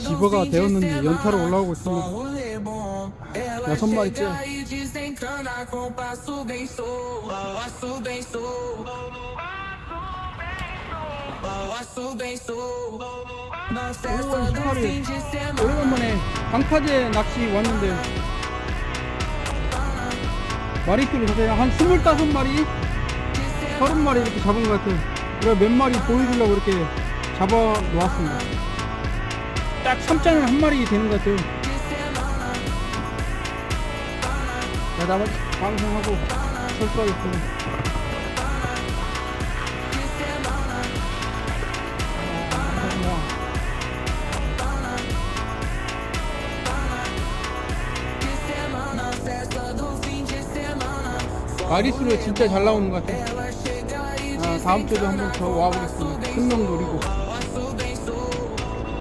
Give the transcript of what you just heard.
집어가 되었는지 연타로 올라오고 있습니다. 여섯 마리째. 오, 한 마리. 오래간만에 방파제 낚시 왔는데 마리수를 보세요. 한 25마리, 30마리 이렇게 잡은 것 같아요. 제가 몇 마리 보여주려고 이렇게 잡아 놓았습니다. 딱 3장에 한 마리 되는 것 같아요. 자, 나머지 방송하고 철수하겠습니다. 마리수로 진짜 잘 나오는 것 같아요. 아, 다음 주에도 한번 더 와보겠습니다. 큰놈 노리고.